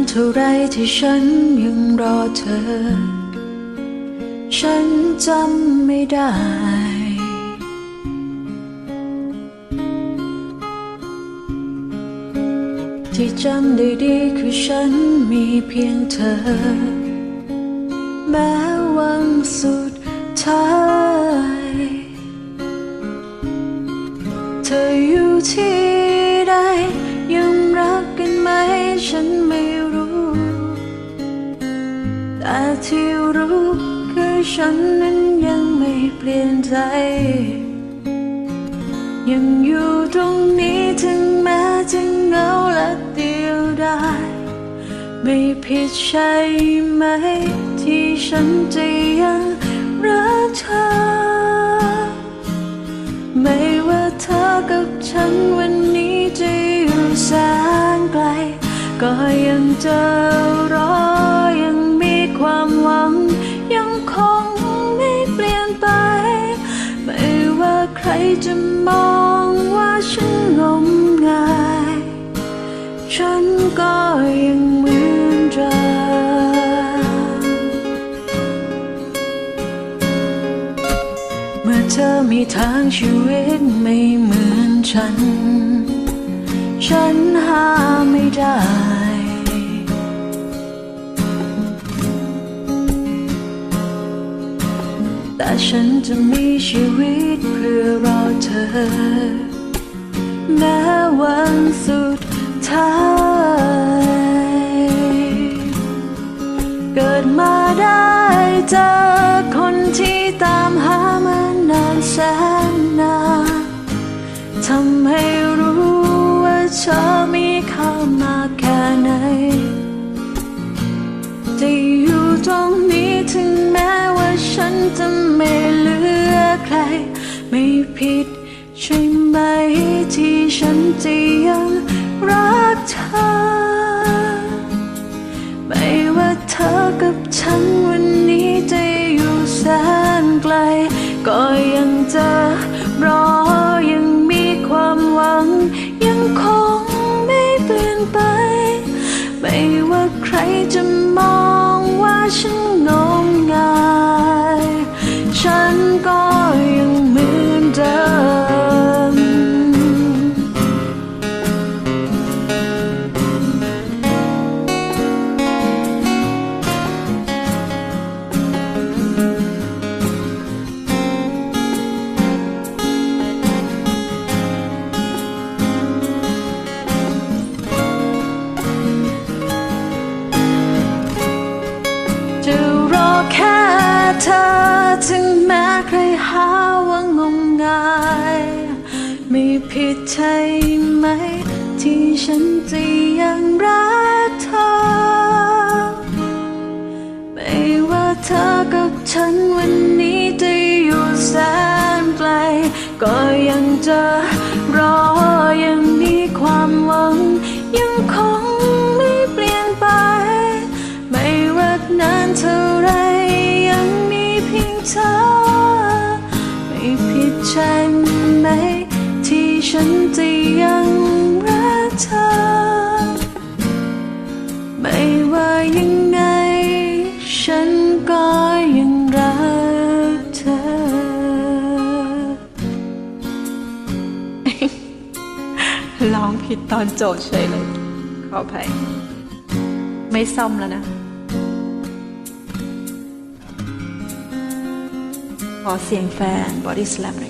านเท่าไรที่ฉันยังรอเธอ ฉันจำไม่ได้ ที่จำได้ดีคือฉันมีเพียงเธอ แม้วันสุดท้าย เธออยู่ที่ใดยังรักกันไหมฉันไม่ แต่ที่รู้คือฉันนั้นยังไม่เปลี่ยนใจ ยังอยู่ตรงนี้ถึงแม้จะเหงาและเดียวดายไม่ผิดใช่ไหม ที่ฉันจะยังรักเธอ ไม่ว่าเธอกับฉันวันนี้จะอยู่แสนไกล ก็ยังจะรอ ไม่ว่าใครจะมองว่าฉันงมงาย ฉันก็ยังเหมือนเดิมเมื่อเธอมีทางชีวิตไม่เหมือนฉัน ฉันหาไม่ได้ แต่ฉันจะมีชีวิตเพื่อรอเธอ แม้วันสุดท้าย เกิดมาได้เจอคนที่ตามหามานานแสนนานทำให้รู้ว่าเธ ไม่เหลือใคร ไม่ผิดใช่ไหมที่ฉันจะยังรักเธอ นจะยังรักเธอ ไม่ว่าเธอกับฉันวันนี้จะอยู่แสนไกล ก็ยังจะรอยังมีความหวัง ยังคงไม่เปลี่ยนไป ไม่ว่านานเท่าไรยังมีเพียงเธอ ไม่ผิดใช่ไหมที่ฉันจะยัง เธอ ไม่ว่ายังไง ฉันก็ยังรักเธอร้องผิดตอนโจทย์เฉยเลย ขออภัย ไม่ซ่อมแล้วนะ ขอเสียงแฟน Body Slam หน่อย